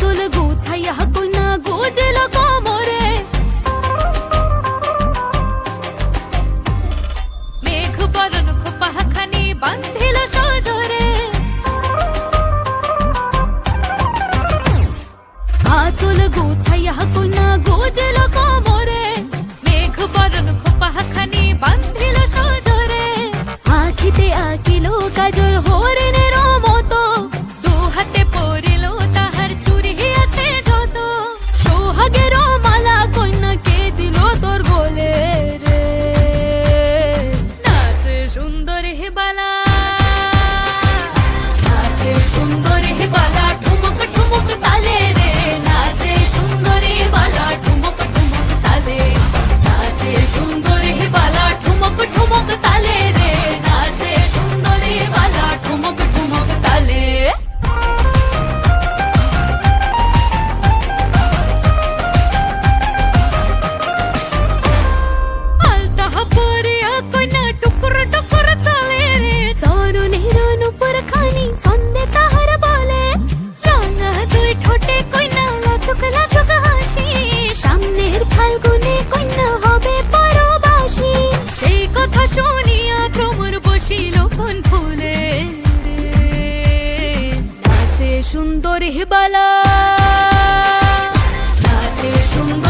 চুল গুছাইয়া কইনা গুজল কোমরে মেঘ বরণ খোপাখানি বান্ধিল সজরে আ চুল গুছাইয়া কইনা গুজল কোমরে মেঘ বরণ খোপাখানি বান্ধিল সজরে আখিতে আঁকিল কাজল হোর সুন্দর হিবালা। সুন্দর